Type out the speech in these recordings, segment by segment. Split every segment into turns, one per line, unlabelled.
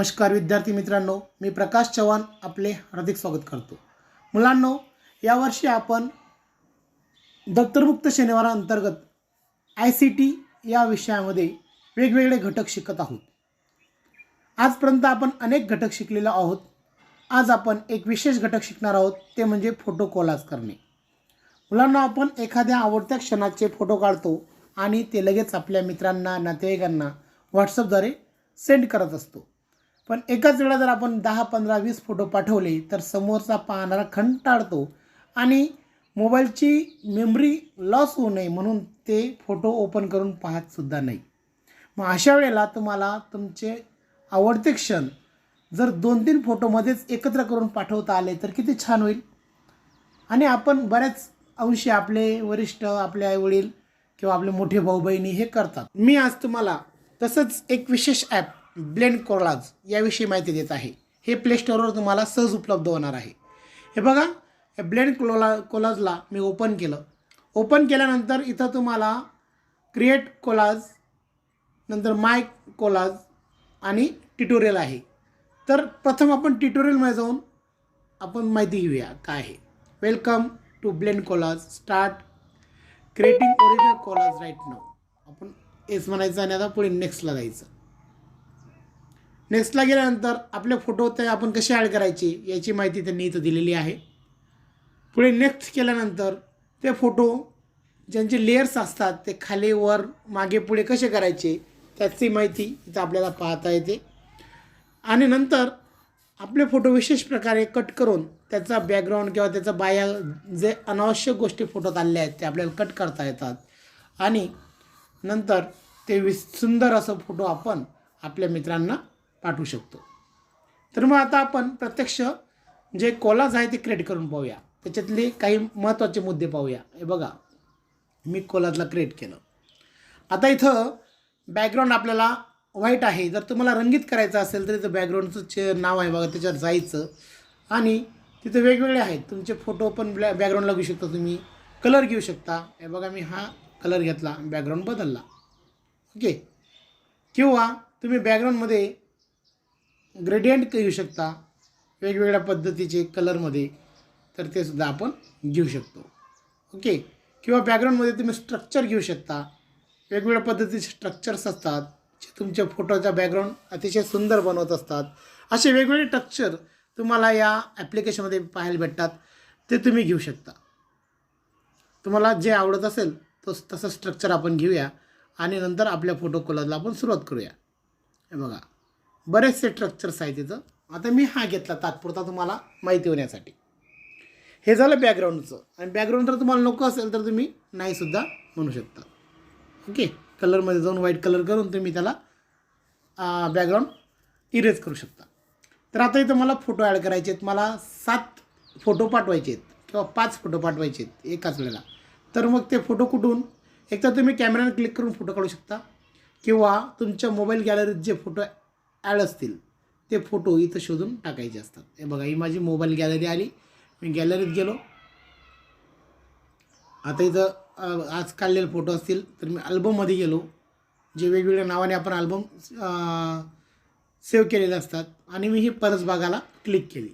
नमस्कार विद्यार्थी मित्रांनो मी प्रकाश चव्हाण आपले हार्दिक स्वागत करतो. मुलांनो यावर्षी आपण दप्तरमुक्त शनिवाराअंतर्गत आय सी टी या विषयामध्ये वेगवेगळे घटक शिकत आहोत. आजपर्यंत आपण अनेक घटक शिकलेलो आहोत. आज आपण एक विशेष घटक शिकणार आहोत ते म्हणजे फोटो कोलाज करणे. मुलांना आपण एखाद्या आवडत्या क्षणाचे फोटो काढतो आणि ते लगेच आपल्या मित्रांना नातेवाईकांना व्हॉट्सअपद्वारे सेंड करत असतो. पण एकाच वेळा जर आपण दहा पंधरा वीस फोटो पाठवले तर समोरचा पाहणारा खंटाळतो आणि मोबाईलची मेमरी लॉस होऊ नये म्हणून ते फोटो ओपन करून पाहतसुद्धा नाही. मग अशा वेळेला तुम्हाला तुमचे आवडते क्षण जर दोन तीन फोटोमध्येच एकत्र करून पाठवता आले तर किती छान होईल. आणि आपण बऱ्याच अंशी आपले वरिष्ठ आपले आईवडील किंवा आपले मोठे भाऊ बहिणी हे करतात. मी आज तुम्हाला तसंच एक विशेष ॲप ब्लेंड कोलाज याविषयी माहिती देत आहे. हे प्ले स्टोअरवर तुम्हाला सहज उपलब्ध होणार आहे. हे बघा हे ब्लेंड कोला कोलाजला मी ओपन केलं. ओपन केल्यानंतर इथं तुम्हाला क्रिएट कोलाज नंतर माय कोलाज आणि ट्युटोरियल आहे. तर प्रथम आपण ट्युटोरियलमध्ये जाऊन आपण माहिती घेऊया काय आहे. Welcome to blend collage start creating original collage right नाव आपण एस म्हणायचं आणि आता पुढे नेक्स्टला जायचं. नेक्स्टला गेल्यानंतर आपले फोटो ते आपण कसे ॲड करायचे याची माहिती त्यांनी इथं दिलेली आहे. पुढे नेक्स्ट केल्यानंतर ते फोटो ज्यांचे लेयर्स असतात ते खाली वर मागे पुढे कसे करायचे त्याची माहिती इथं आपल्याला पाहता येते. आणि नंतर आपले फोटो विशेष प्रकारे कट करून त्याचा बॅकग्राऊंड किंवा त्याचा बाया जे अनावश्यक गोष्टी फोटोत आलेल्या आहेत ते आपल्याला कट करता येतात. आणि नंतर ते वि सुंदर असं फोटो आपण आपल्या मित्रांना पाठवू शकतो. तर मग आता आपण प्रत्यक्ष जे कोलाज आहे ते क्रिएट करून पाहूया. त्याच्यातले काही महत्त्वाचे मुद्दे पाहूया. हे बघा. मी कोलाजला क्रिएट केलं. आता इथं बॅकग्राऊंड आपल्याला व्हाईट आहे. जर तुम्हाला रंगीत करायचं असेल तर इथं बॅकग्राऊंडचं चे नाव आहे बघा. त्याच्यावर जायचं. आणि तिथे वेगवेगळे आहेत. तुमचे फोटो पण ब्लॅ बॅकग्राऊंडला घेऊ शकता तुम्ही. कलर घेऊ शकता. हे बघा मी हा कलर घेतला. बॅकग्राऊंड बदलला. ओके किंवा तुम्ही बॅकग्राऊंडमध्ये ग्रेडियंट घेऊ शकता. वेगवेगळ्या पद्धतीचे कलरमध्ये तर ते सुद्धा आपण घेऊ शकतो. ओके किंवा बॅकग्राऊंडमध्ये तुम्ही स्ट्रक्चर घेऊ शकता. वेगवेगळ्या पद्धतीचे स्ट्रक्चर्स असतात. जे तुमच्या फोटोचा बॅकग्राऊंड अतिशय सुंदर बनवत असतात. असे वेगवेगळे स्ट्रक्चर तुम्हाला या ॲप्लिकेशनमध्ये पाहायला भेटतात. ते तुम्ही घेऊ शकता. तुम्हाला जे आवडत असेल तो तसं स्ट्रक्चर आपण घेऊया. आणि नंतर आपल्या फोटो कोलाजला आपण सुरुवात करूया. हे बघा. बरेचसे स्ट्रक्चर्स आहेत तिथं आता मी हा घेतला तात्पुरता तुम्हाला माहिती होण्यासाठी. हे झालं बॅकग्राऊंडचं आणि बॅकग्राऊंड जर तुम्हाला नको असेल तर तुम्ही नाहीसुद्धा म्हणू शकता. ओके कलरमध्ये जाऊन व्हाईट कलर करून तुम्ही त्याला बॅकग्राऊंड इरेज करू शकता. तर आता इथं मला फोटो ॲड करायचे आहेत. मला सात फोटो पाठवायचे आहेत. किंवा पाच फोटो पाठवायचे आहेत एकाच वेळेला. तर मग ते फोटो कुठून? एक तर तुम्ही कॅमेऱ्याने क्लिक करून फोटो काढू शकता. किंवा तुमच्या मोबाईल गॅलरीत जे फोटो ॲड असतील ते फोटो इथं शोधून टाकायचे असतात. हे बघा ही माझी मोबाईल गॅलरी आली. मी गॅलरीत गेलो. आता इथं आज काढलेले फोटो असतील तर मी अल्बममध्ये गेलो. जे वेगवेगळ्या नावाने आपण अल्बम सेव्ह केलेले असतात. आणि मी ही परसबागाला क्लिक केली.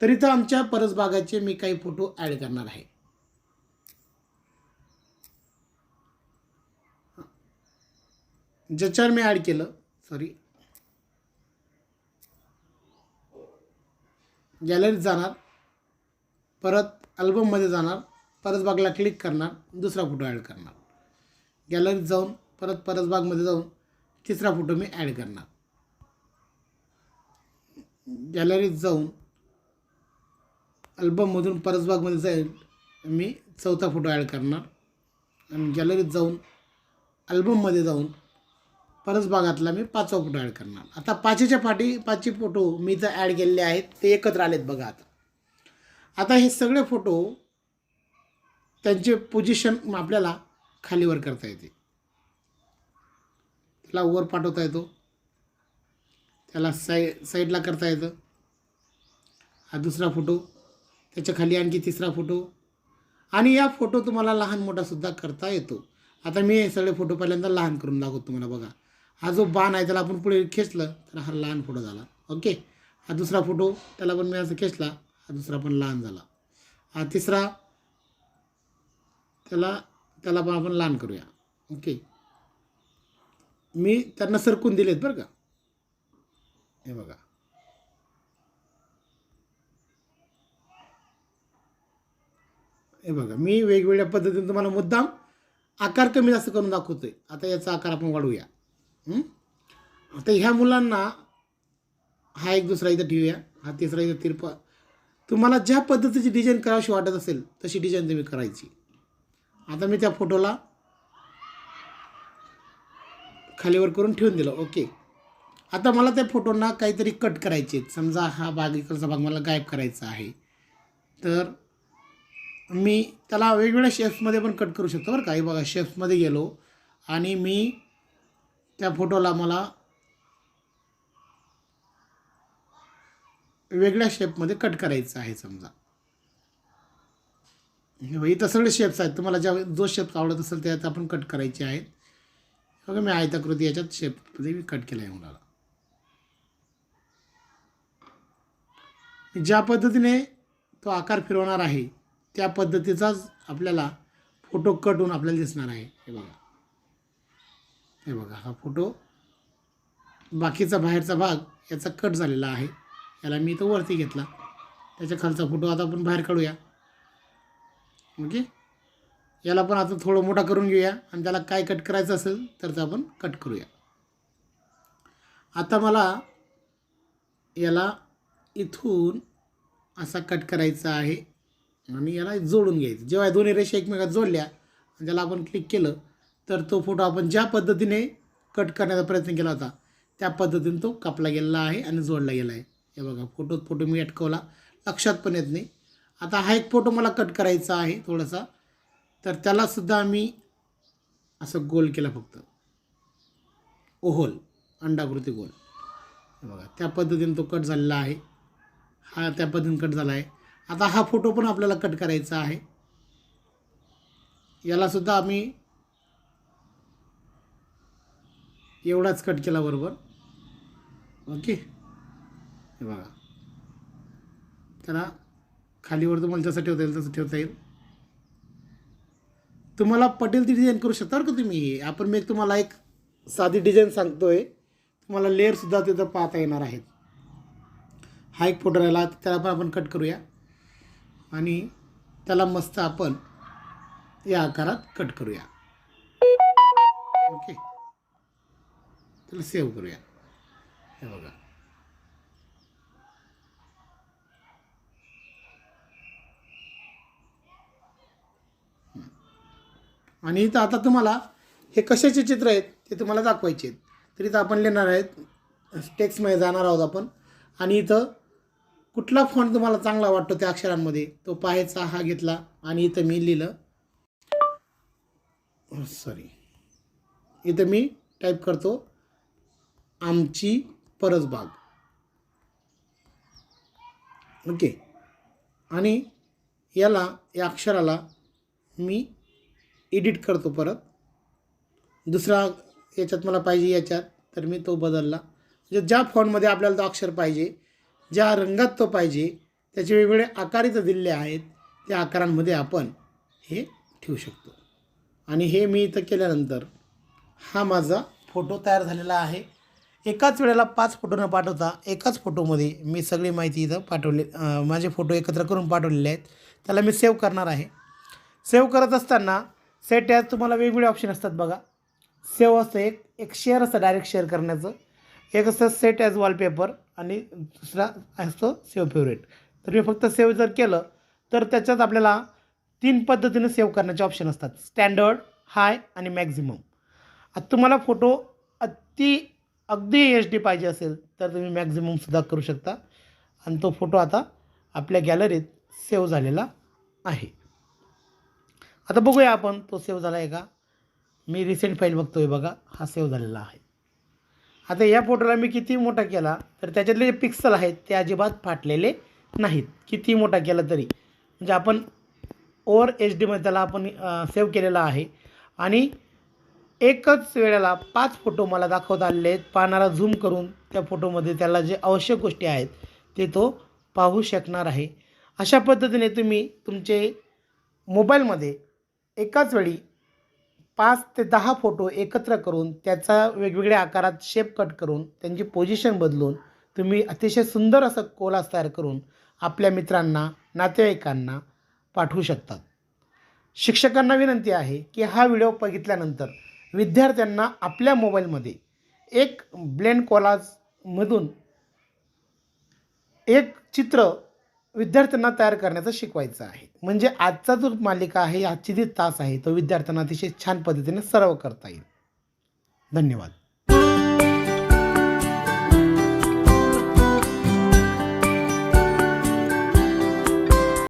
तर इथं आमच्या परसबागाचे मी काही फोटो ॲड करणार आहे. ज्याच्यावर मी ॲड केलं सॉरी गॅलरीत जाणार परत अल्बममध्ये जाणार परसबागला क्लिक करणार दुसरा फोटो ॲड करणार. गॅलरीत जाऊन परत परसबागमध्ये जाऊन तिसरा फोटो मी ॲड करणार. गॅलरीत जाऊन अल्बममधून परसबागमध्ये जाईल मी चौथा फोटो ॲड करणार. आणि गॅलरीत जाऊन अल्बममध्ये जाऊन परस भागातला मी पाचवा फोटो ॲड करणार. आता पाचीच्या पाठी पाचही फोटो मी तर ॲड केलेले आहेत ते एकत्र आलेत बघा आता. आता हे सगळे फोटो त्यांचे पोजिशन आपल्याला खालीवर करता येते. त्याला वर पाठवता येतो. त्याला साई साईडला करता येतं. हा दुसरा फोटो. त्याच्याखाली आणखी तिसरा फोटो. आणि या फोटो तुम्हाला लहान मोठासुद्धा करता येतो. आता मी हे सगळे फोटो पहिल्यांदा लहान करून दाखवतो तुम्हाला बघा. हा जो बाण आहे त्याला आपण पुढे खेचलं तर हा लहान फोटो झाला. ओके? हा दुसरा फोटो त्याला पण मी असं खेचला हा दुसरा पण लहान झाला. हा तिसरा त्याला त्याला पण आपण लहान करूया. ओके? मी त्यांना सरकून दिलेत बरं का? हे बघा. हे बघा मी वेगवेगळ्या पद्धतीने तुम्हाला मुद्दाम आकार कमी जास्त करून दाखवतोय. आता याचा आकार आपण वाढवूया. आता ह्या मुलांना हा एक दुसरा इथं ठेवूया हा तिसरा इथं तिरपा. तुम्हाला ज्या पद्धतीची डिझाईन करावीशी वाटत असेल तशी डिझाईन तुम्ही करायची. आता मी त्या फोटोला खालीवर करून ठेवून दिलं ओके. आता मला त्या फोटोंना काहीतरी कट करायचे आहेत. समजा हा भाग इकडचा भाग मला गायब करायचा आहे. तर मी त्याला वेगवेगळ्या शेप्समध्ये पण कट करू शकतो बरं का? हे बघा शेप्समध्ये गेलो आणि मी त्या फोटोला मला वेगळ्या शेपमध्ये कट करायचं आहे समजा. हे इथं सगळे शेप्स आहेत. तुम्हाला ज्या जो शेप आवडत असेल त्यात आपण कट करायचे आहेत. बघा मी आयताकृती याच्यात शेपमध्ये मी कट केला आहे मुलाला ज्या पद्धतीने तो आकार फिरवणार आहे त्या पद्धतीचाच आपल्याला फोटो कट होऊन आपल्याला दिसणार आहे. हे बघा. हे बघा हा फोटो बाकीचा बाहेरचा भाग याचा कट झालेला आहे. याला मी तो वरती घेतला. त्याच्या खालचा फोटो आता आपण बाहेर काढूया. ओके? याला पण आता थोडं मोठा करून घेऊया. आणि त्याला काय कट करायचं असेल तर ते आपण कट करूया. आता मला याला इथून असा कट करायचा आहे. आणि याला जोडून घ्यायचं. जेव्हा दोन्ही रेषा एकमेकात जोडल्या आणि त्याला आपण क्लिक केलं तर तो फोटो आपण ज्या पद्धतीने कट करण्याचा प्रयत्न केला होता त्या पद्धतीने तो कापला गेलेला आहे आणि जोडला गेला आहे. हे बघा फोटोत फोटो मी अटकवला लक्षात पण येत नाही. आता हा एक फोटो मला कट करायचा आहे थोडासा तर त्यालासुद्धा मी असं गोल केला फक्त. ओहोल अंडाकृती गोल. बघा त्या पद्धतीने तो कट झालेला आहे. हा त्या पद्धतीने कट झाला आहे. आता हा फोटो पण आपल्याला कट करायचा आहे. यालासुद्धा आम्ही एवढाच कट केला बरोबर. ओके हे बघा. त्याला खालीवर तुम्हाला जसं ठेवता येईल तसं ठेवता येईल. तुम्हाला पटेल ती डिझाईन करू शकता बरं का तुम्ही? आपण मी एक तुम्हाला एक साधी डिझाईन सांगतोय. तुम्हाला लेअरसुद्धा तिथं पाहता येणार आहेत. हा एक फोटो राहिला त्याला पण आपण कट करूया. आणि त्याला मस्त आपण या आकारात कट करूया. ओके त्याला सेव्ह करूया. हे बघा. आणि इथं आता तुम्हाला हे कशाचे चित्र आहेत ते तुम्हाला दाखवायचे आहेत. तर इथं आपण लिहिणार आहेत टेक्स्टमध्ये जाणार आहोत आपण. आणि इथं कुठला फॉन्ट तुम्हाला चांगला वाटतो त्या अक्षरांमध्ये? तो पाहायचा हा घेतला आणि इथं मी लिहिलं. Oh, सॉरी इथं मी टाईप करतो. आमची परसबाग ओके? आणि याला या अक्षराला मी एडिट करतो परत. दुसरा याच्यात मला पाहिजे याच्यात तर मी तो बदलला. म्हणजे ज्या फॉन्टमध्ये आपल्याला तो अक्षर पाहिजे ज्या रंगात तो पाहिजे त्याचे वेगवेगळे आकार इथं दिलेले आहेत त्या आकारांमध्ये आपण हे ठेवू शकतो. आणि हे मी इथं केल्यानंतर हा माझा फोटो तयार झालेला आहे. एकाच वेळेला पाच फोटो न पाठवता एकाच फोटोमध्ये मी सगळी माहिती इथं पाठवले माझे फोटो एकत्र करून पाठवलेले आहेत. त्याला मी सेव्ह करणार आहे. सेव्ह करत असताना सेट ॲज तुम्हाला वेगवेगळे ऑप्शन असतात बघा. सेव्ह असतं एक एक शेअर असतं डायरेक्ट शेअर करण्याचं. एक असतं सेट ॲज वॉलपेपर आणि दुसरा असतो सेव्ह फेवरेट तर मी फक्त सेव्ह जर केलं तर त्याच्यात आपल्याला तीन पद्धतीने सेव्ह करण्याचे ऑप्शन असतात. स्टँडर्ड हाय आणि मॅक्झिमम आता तुम्हाला फोटो अति अगदी एच डी पाहिजे असेल तर तुम्ही मॅक्झिममसुद्धा करू शकता. आणि तो फोटो आता आपल्या गॅलरीत सेव्ह झालेला आहे. आता बघूया आपण तो सेव्ह झाला आहे का? मी रिसेंट फाईल बघतो आहे बघा हा सेव्ह झालेला आहे. आता या फोटोला मी किती मोठा केला तर त्याच्यातले जे पिक्सल आहेत ते अजिबात फाटलेले नाहीत. किती मोठा केला तरी. म्हणजे आपण ओवर एच डीमध्ये त्याला आपण सेव्ह केलेला आहे. आणि एकच वेळेला पाच फोटो मला दाखवता आलेले आहेत. पाहणारा झूम करून त्या फोटोमध्ये त्याला जे आवश्यक गोष्टी आहेत ते तो पाहू शकणार आहे. अशा पद्धतीने तुम्ही तुमचे मोबाईलमध्ये एकाच वेळी पाच ते दहा फोटो एकत्र करून त्याचा वेगवेगळ्या आकारात शेप कट करून त्यांची पोझिशन बदलून तुम्ही अतिशय सुंदर असं कोलास तयार करून आपल्या मित्रांना नातेवाईकांना पाठवू शकतात. शिक्षकांना विनंती आहे की हा व्हिडिओ बघितल्यानंतर विद्यार्थ्यांना आपल्या मोबाईलमध्ये एक ब्लेंड कॉलाजमधून एक चित्र विद्यार्थ्यांना तयार करण्याचं शिकवायचं आहे. म्हणजे आजचा जो मालिका आहे आजची जी तास आहे तो विद्यार्थ्यांना अतिशय छान पद्धतीने सर्व करता येईल. धन्यवाद.